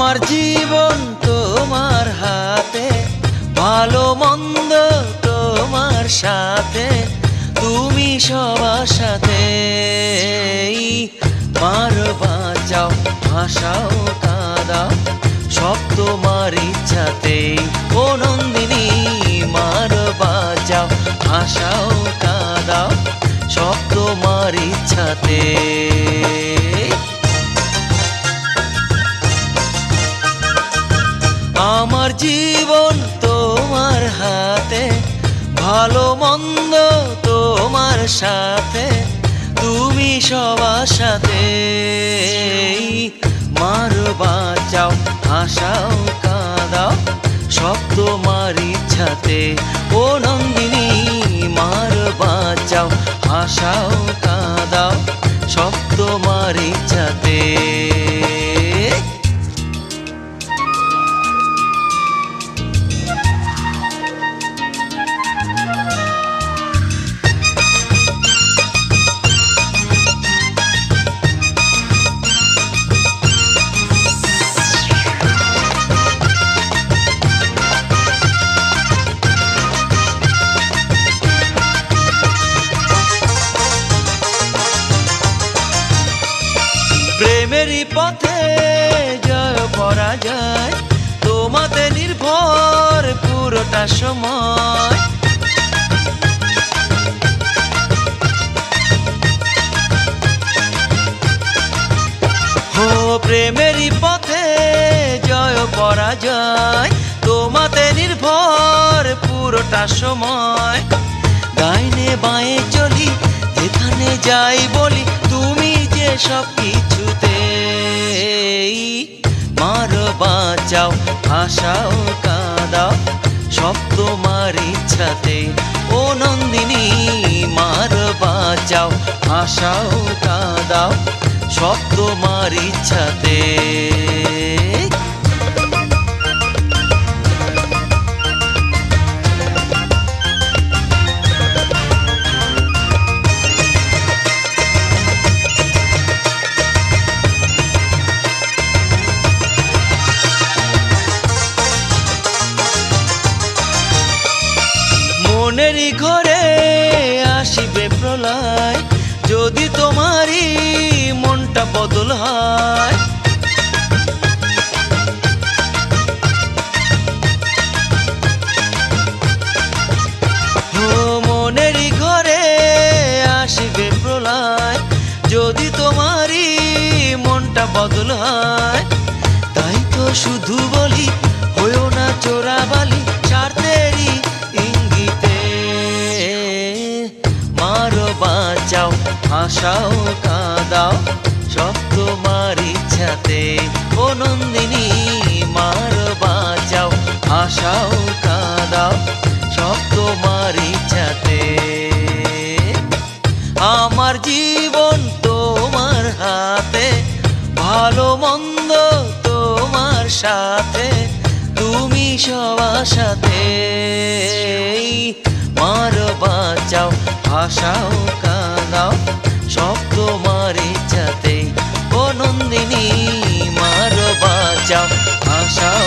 আমার জীবন তোমার হাতে, ভালো মন্দ তোমার সাথে, তুমি সবার সাথে মার বাঁচাও ভাষাও কাদাও, সব তোমার ইচ্ছাতে ও নন্দিনী, মার বাঁচাও ভাষাও কাদাও, সব তোমার ইচ্ছাতে জীবন তোমার হাতে, ভালো মন্দ তোমার সাথে, তুমি সবার সাথে মার বাঁচাও, হাসাও, কাঁদাও, সব তোমার ইচ্ছাতে। ও নন্দিনী পথে জয়, পরাজয়, তোমাতে নির্ভর পুরোটা সময়। হো প্রেমেরই পথে জয়, পরাজয়, তোমাতে নির্ভর পুরোটা সময়। ডাইনে বাঁয়ে চলি, যেখানে যাই বলি, তুমি যে সব কিছুতে বাঁচাও, হাসাও, কাঁদাও সব তোমার ইচ্ছাতে। ও নন্দিনী, মার বাঁচাও, হাসাও, কাঁদাও সব তোমার ইচ্ছাতে। মনেরই ঘরে আসিবে প্রলয়, যদি তোমারই মনটা বদল হয়। মনেরই ঘরে আসিবে প্রলয়, যদি তোমারই মনটা বদল হয়। তাই তো শুধু বলি হয়েও না চোরাবালি স্বার্থেরই ইঙ্গিতে হাসাও কাঁদাও, সব তোমার ইচ্ছাতে। ও নন্দিনী, মার বাঁচাও হাসাও কাঁদাও, সব তোমার ইচ্ছাতে। আমার জীবন তোমার হাতে, ভালো মন্দ তোমার সাথে, তুমি সবার সাথে মার বাঁচাও হাসাও কাঁদাও সব তোমার ইচ্ছাতে ও নন্দিনী মার বাঁচাও কাঁদাও